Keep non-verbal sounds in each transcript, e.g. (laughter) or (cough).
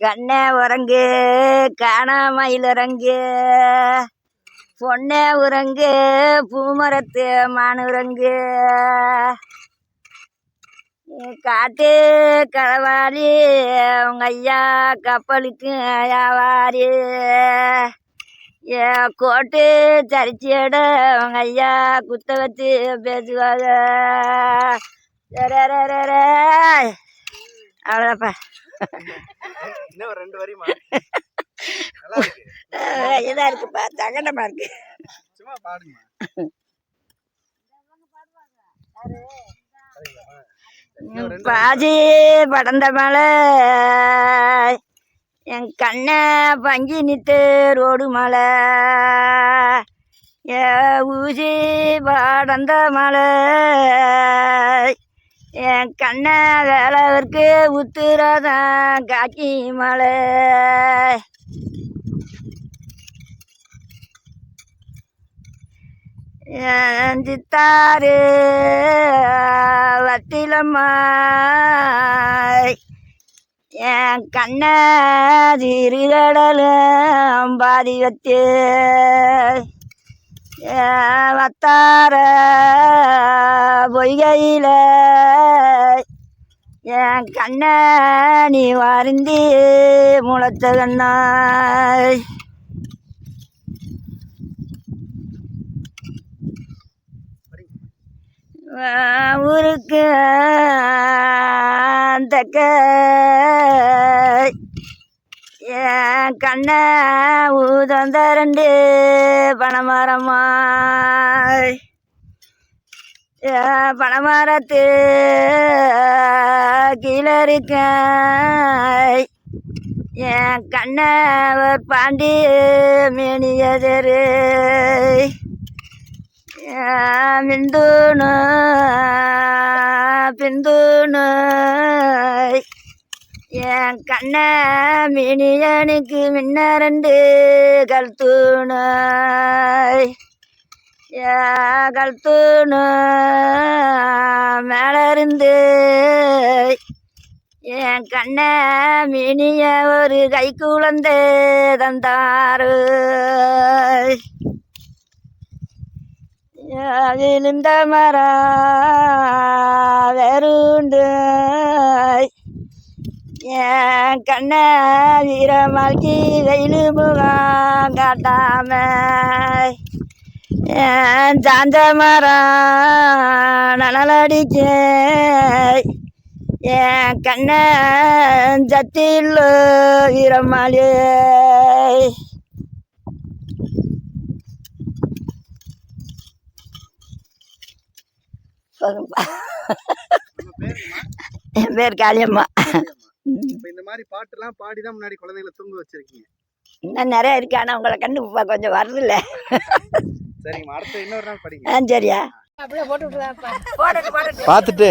கண்ணே உறங்கு காணாமயில் உறங்கு பொண்ணே உறங்கு பூமரத்து மான் உறங்கு. காட்டு களவாரி உங்க ஐயா கப்பலுக்கு வியாபாரி ஏ கோட்டு சரிச்சியோட உங்க ஐயா குத்த வச்சு பேசுவாங்க அவ்வளோதாப்பா இதாக இருக்குப்பா. சங்கடமா இருக்கு. பாதி படந்த மலை. என் கண்ணை பங்கி நித்து ரோடு மலை. ஏ ஊசி படந்த மலை. கண்ணை வேலவருக்கு உத்துரதான் காக்கி மலை. என் சித்தாரு வத்திலம்மா என் கண்ண திருகடலும் பாதி வத்து வத்தார பொய்கையில் என் கண்ணை நீ வருந்தி முளைத்த கண்ணாய். ஊருக்கு தக்க கண்ண ஊதந்த ரெண்டு பணமரமாய் பணமரத்து கீழே இருக்க என் கண்ண ஒரு பாண்டி மேனியதரு. மிந்துணு பிந்துணு. என் கண்ண மினியனுக்கு முன்ன ரெண்டு கல்தூணு. கல்தூணு மேல இருந்து என் கண்ண மினிய ஒரு கை குழந்தை தந்தாரு விழுந்த மரம் வெறுண்டு என் கண்ண வீரமாக்கி வெயிலு முகம் காட்டாம. என் சாஞ்ச மரம் நனலடிக்க என் கண்ண நம்ம பேருங்கம்மா என் பேர் காளியம்மா. இப்ப இந்த மாதிரி பாட்டுலாம் பாடி தான் முன்னாடி குழந்தைகளை தூங்க வச்சிருக்கீங்க. இன்னும் நிறைய இருக்கு. ஆனால் உங்களை இப்போ கொஞ்சம் வரதில்ல சரிங்கம்மா அடுத்த இன்னொரு நாள் படிங்க. ஆ சரியா? பார்த்துட்டு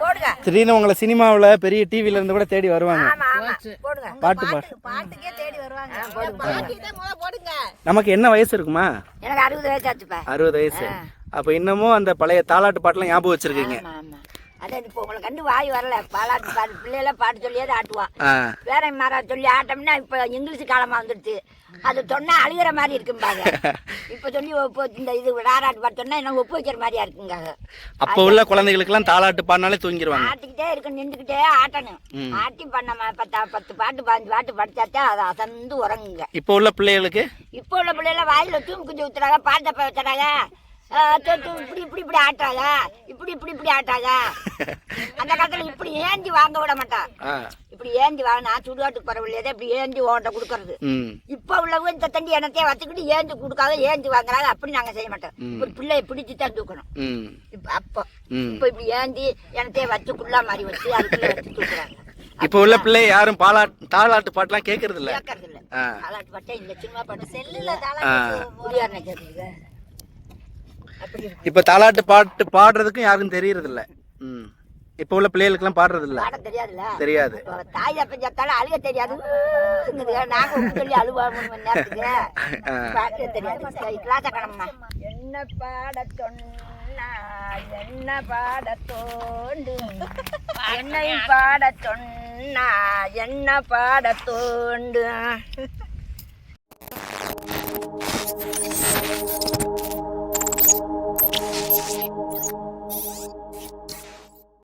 போடுங்க. திடீர்னு உங்களை சினிமாவில் பெரிய டிவில இருந்து கூட தேடி வருவாங்க. ஆமா ஆமா. போடுங்க. பாட்டு பா பாட்டுக்கே தேடி வருவாங்க. நமக்கு என்ன வயசு இருக்குமா? அறுபது வயசு அப்ப இன்னமும் அந்த பழைய தாலாட்டு பாட்டுலாம் ஞாபகம் வச்சிருக்கீங்க. அதான் இப்போ உங்களை கண்டு வாய் வரல. பாலாட்டு பாட்டு பிள்ளைகள பாட்டு சொல்லியே தான் ஆட்டுவான் வேற மாறா சொல்லி ஆட்டோம்னா இப்போ இங்கிலீஷ் காலமா வந்துடுச்சு அது சொன்னா அழுகிற மாதிரி இருக்கும்பாங்க. (laughs) இப்போ சொல்லி ஒப்பு இந்த இது ராராட்டு பாட்டு சொன்னா என்ன ஒப்பு வைக்கிற மாதிரியா இருக்குங்க அப்போ உள்ள குழந்தைகளுக்கெல்லாம் தாலாட்டு பாடினாலே தூங்கிடுவாங்க ஆட்டிக்கிட்டே இருக்கு நின்றுக்கிட்டே ஆட்டணும். ஆட்டி பண்ண பத்தா பத்து பாட்டு பாஞ்சு பாட்டு படிச்சாத்தான் அதை அசந்து உறங்குங்க. இப்போ உள்ள பிள்ளைகளுக்கு? இப்போ உள்ள பிள்ளைல வாயில தூம்பு குஞ்சு ஊத்துறாங்க தப்ப வச்சுறாங்க. இப்படி இப்படி இப்படி ஆட்டாங்க இப்படி இப்படி இப்படி ஆட்டாங்க அந்த காலத்துல இப்படி ஏந்தி வாங்க விட மாட்டான் இப்படி ஏந்தி வாங்கினா சுடுகாட்டுக்கு பரவாயில்லையே இப்படி ஏந்தி ஓட்ட கொடுக்கறது இப்போ உள்ளவங்க இந்த தண்டி எண்ணத்தையே வச்சுக்கிட்டு ஏந்தி கொடுக்காத ஏந்தி வாங்குறாங்க அப்படி நாங்க செய்ய மாட்டோம். ஒரு பிள்ளைய பிடிச்சு தான் தூக்கணும் இப்ப அப்போ இப்போ இப்படி ஏந்தி எண்ணத்தையே வச்சு குள்ளா மாதிரி வச்சு அதுக்குள்ள வச்சு தூக்குறாங்க இப்போ உள்ள பிள்ளை யாரும் பாலாட்டு தாலாட்டு பாட்டுலாம் கேட்கறது இல்ல கேட்கறது இல்ல ஆ தாலாட்டு பாட்டே இந்த சினிமா பாட்டு செல்லுல ஆ. முடியாருன்னு கேட்குறது அப்படி இருக்கு இப்போ தாலாட்டு பாட்டு பாடுறதுக்கும் யாருக்கும் தெரியறது இல்ல ம். இப்போ உள்ள பிள்ளைகளுக்கெல்லாம் பாடுறது இல்ல பாட தெரியாதுல்ல? தெரியாது. தாய் அப்ப செத்தாலும் அழுக தெரியாது. நாங்க சொல்லி அழுவோம் மூணு மணி நேரத்துக்கு. ஆ. பாட தெரியாது. கிளாஸ கடம்மா என்ன பாட சொன்னா என்ன பாட தோண்டு என்னை பாட சொன்னா என்ன பாட தோண்டு